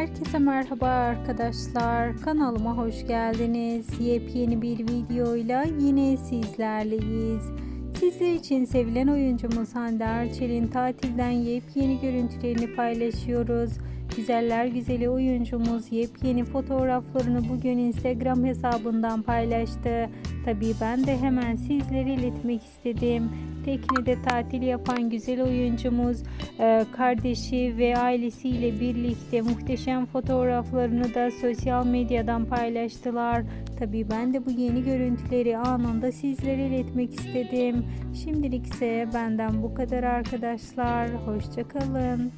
Herkese merhaba arkadaşlar. Kanalıma hoş geldiniz. Yepyeni bir videoyla yine sizlerleyiz. Sizler için sevilen oyuncumuz Hande Erçel'in tatilden yepyeni görüntülerini paylaşıyoruz. Güzeller güzeli oyuncumuz yepyeni fotoğraflarını bugün Instagram hesabından paylaştı. Tabii ben de hemen sizlere iletmek istedim. Teknede tatil yapan güzel oyuncumuz e, kardeşi ve ailesiyle birlikte muhteşem fotoğraflarını da sosyal medyadan paylaştılar. Tabii ben de bu yeni görüntüleri anında sizlere iletmek istedim. Şimdilik ise benden bu kadar arkadaşlar. Hoşçakalın.